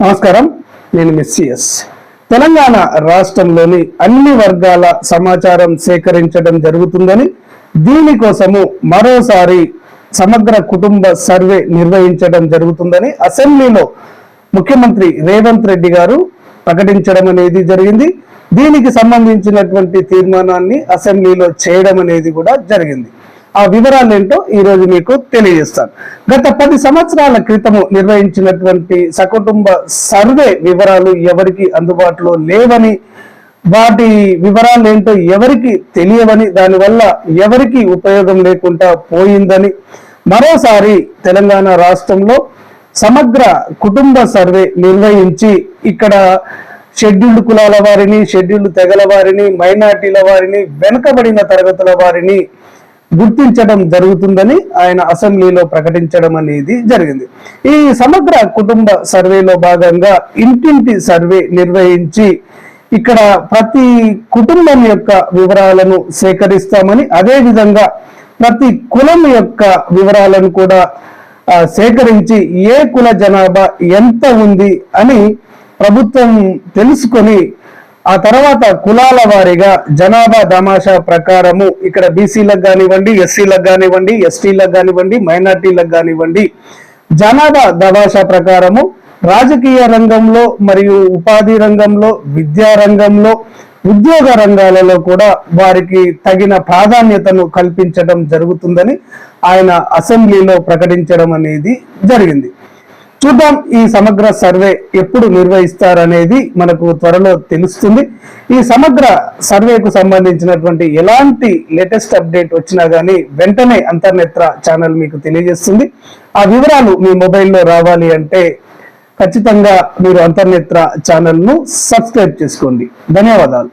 నమస్కారం. నేను మిస్సిఎస్ తెలంగాణ రాష్ట్రంలోని అన్ని వర్గాల సమాచారం సేకరించడం జరుగుతుందని దీనికోసము మరోసారి సమగ్ర కుటుంబ సర్వే నిర్వహించడం జరుగుతుందని అసెంబ్లీలో ముఖ్యమంత్రి రేవంత్ రెడ్డి గారు ప్రకటించడం అనేది జరిగింది. దీనికి సంబంధించినటువంటి తీర్మానాన్ని అసెంబ్లీలో చేయడం అనేది కూడా జరిగింది. ఆ వివరాలు ఏంటో ఈ రోజు మీకు తెలియజేస్తాను. గత పది సంవత్సరాల క్రితము నిర్వహించినటువంటి సకుటుంబ సర్వే వివరాలు ఎవరికి అందుబాటులో లేవని వాటి వివరాలు ఏంటో ఎవరికి తెలియవని దానివల్ల ఎవరికి ఉపయోగం లేకుండా పోయిందని మరోసారి తెలంగాణ రాష్ట్రంలో సమగ్ర కుటుంబ సర్వే నిర్వహించి ఇక్కడ షెడ్యూల్డ్ కులాల వారిని షెడ్యూల్డ్ తెగల వారిని మైనార్టీల వారిని వెనుకబడిన తరగతుల వారిని గుర్తించడం జరుగుతుందని ఆయన అసెంబ్లీలో ప్రకటించడం అనేది జరిగింది. ఈ సమగ్ర కుటుంబ సర్వేలో భాగంగా ఇంటింటి సర్వే నిర్వహించి ఇక్కడ ప్రతి కుటుంబం యొక్క వివరాలను సేకరిస్తామని అదే విధంగా ప్రతి కులం యొక్క వివరాలను కూడా సేకరించి ఏ కుల జనాభా ఎంత ఉంది అని ప్రభుత్వం తెలుసుకొని ఆ తర్వాత కులాల వారీగా జనాభా తమాషా ప్రకారము ఇక్కడ బీసీలకు కానివ్వండి ఎస్సీలకు కానివ్వండి ఎస్టీలకు కానివ్వండి మైనార్టీలకు కానివ్వండి జనాభా దవాషా ప్రకారము రాజకీయ రంగంలో మరియు ఉపాధి రంగంలో విద్యా రంగంలో ఉద్యోగ రంగాలలో కూడా వారికి తగిన ప్రాధాన్యతను కల్పించడం జరుగుతుందని ఆయన అసెంబ్లీలో ప్రకటించడం అనేది జరిగింది. చూద్దాం ఈ సమగ్ర సర్వే ఎప్పుడు నిర్వహిస్తారనేది మనకు త్వరలో తెలుస్తుంది. ఈ సమగ్ర సర్వేకు సంబంధించినటువంటి ఎలాంటి లేటెస్ట్ అప్డేట్ వచ్చినా కానీ వెంటనే అంతర్నేత్ర ఛానల్ మీకు తెలియజేస్తుంది. ఆ వివరాలు మీ మొబైల్లో రావాలి అంటే ఖచ్చితంగా మీరు అంతర్నేత్ర ఛానల్ను సబ్స్క్రైబ్ చేసుకోండి. ధన్యవాదాలు.